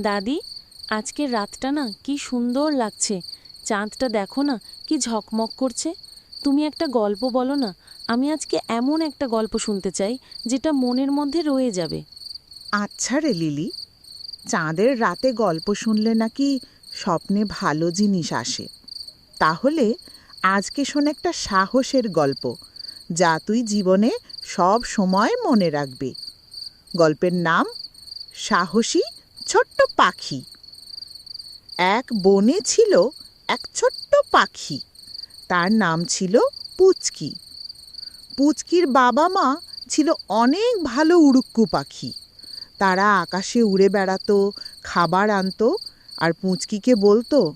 দাদি, আজকের রাতটা না কি সুন্দর লাগছে। চাঁদটা দেখো না কি ঝকমক করছে। তুমি একটা গল্প বলো না, আমি আজকে এমন একটা গল্প শুনতে চাই, যেটা মনের মধ্যে রয়ে যাবে। আচ্ছা রে লিলি, চাঁদের রাতে গল্প শুনলে নাকি স্বপ্নে ভালো জিনিস আসে। তাহলে আজকে শোন একটা সাহসের গল্প, যা তুই জীবনে সব সময় মনে রাখবি। গল্পের নাম সাহসী ছোট্ট পাখি। এক বনে ছিল এক ছোট্ট পাখি। তার নাম ছিল পুচকি। পুচকির বাবা মা ছিল অনেক ভালো উড়ুক্কু পাখি। তারা আকাশে উড়ে বেড়াতো, খাবার আনতো আর পুচকিকে বলতো,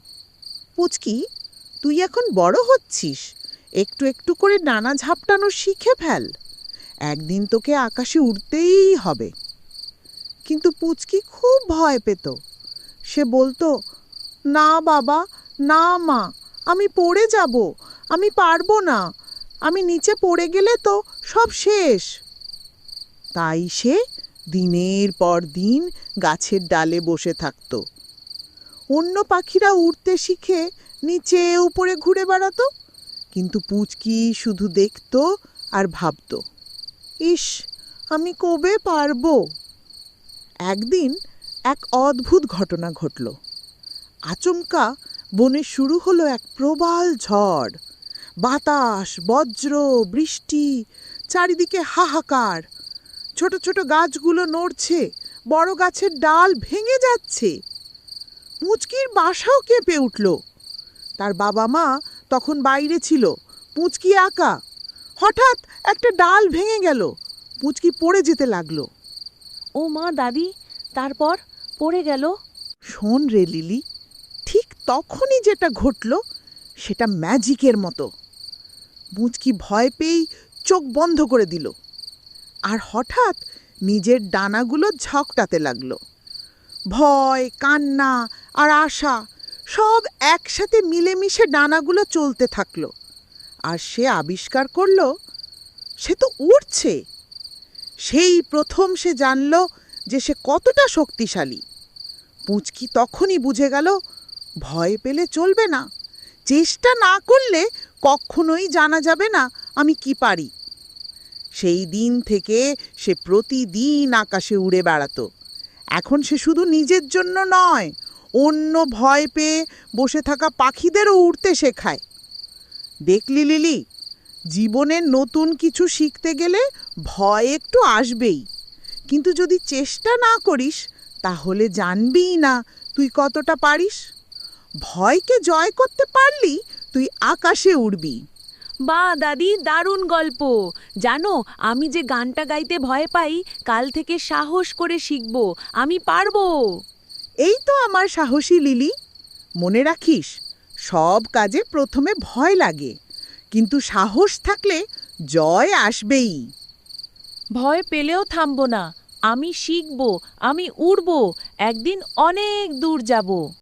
পুচকি, তুই এখন বড় হচ্ছিস। একটু একটু করে ডানা ঝাপটানো শিখে ফেল। একদিন তোকে আকাশে উড়তেই হবে। কিন্তু পুচকি খুব ভয় পেত। সে বলতো, না বাবা, না মা, আমি পড়ে যাব, আমি পারব না, আমি নিচে পড়ে গেলে তো সব শেষ। তাই সে দিনের পর দিন গাছের ডালে বসে থাকত। অন্য পাখিরা উড়তে শিখে নিচে উপরে ঘুরে বেড়াতো, কিন্তু পুচকি শুধু দেখত আর ভাবত, ইস, আমি কবে পারব? একদিন এক অদ্ভুত ঘটনা ঘটল। আচমকা বনে শুরু হলো এক প্রবল ঝড়। বাতাস, বজ্র, বৃষ্টি, চারিদিকে হাহাকার। ছোট ছোট গাছগুলো নড়ছে, বড় গাছের ডাল ভেঙে যাচ্ছে। পুচকির বাসাও কেঁপে উঠল। তার বাবা মা তখন বাইরে ছিল, পুঁচকি আঁকা হঠাৎ একটা ডাল ভেঙে গেল, পুঁচকি পড়ে যেতে লাগল। ও মা দাদি, তারপর পড়ে গেল। শোন রে লিলি, ঠিক তখনই যেটা ঘটল, সেটা ম্যাজিকের মতো। মুচকি ভয় পেয়েই চোখ বন্ধ করে দিল। আর হঠাৎ নিজের ডানাগুলো ঝকটাতে লাগল। ভয়, কান্না আর আশা সব একসাথে মিলেমিশে ডানাগুলো চলতে থাকল। আর সে আবিষ্কার করল, সে তো উড়ছে। সেই প্রথম সে জানল যে সে কতটা শক্তিশালী। পুচকি তখনই বুঝে গেল, ভয় পেলে চলবে না। চেষ্টা না করলে কখনোই জানা যাবে না আমি কি পারি। সেই দিন থেকে সে প্রতিদিন আকাশে উড়ে বেড়াতো। এখন সে শুধু নিজের জন্য নয়, অন্য ভয় পেয়ে বসে থাকা পাখিদেরও উড়তে শেখায়। দেখলি লিলি জীবনে নতুন কিছু শিখতে গেলে ভয় একটু আসবেই। কিন্তু যদি চেষ্টা না করিস তাহলে জানবিই না তুই কতটা পারিস। ভয়কে জয় করতে পারলি তুই আকাশে উড়বি। বা দাদি দারুণ গল্প। জানো আমি যে গানটা গাইতে ভয় পাই কাল থেকে সাহস করে শিখব আমি পারব। এই তো আমার সাহসী লিলি। মনে রাখিস সব কাজে প্রথমে ভয় লাগে। কিন্তু সাহস থাকলে জয় আসবেই। ভয় পেলেও থামব না। আমি শিখব, আমি উড়ব, একদিন অনেক দূর যাব।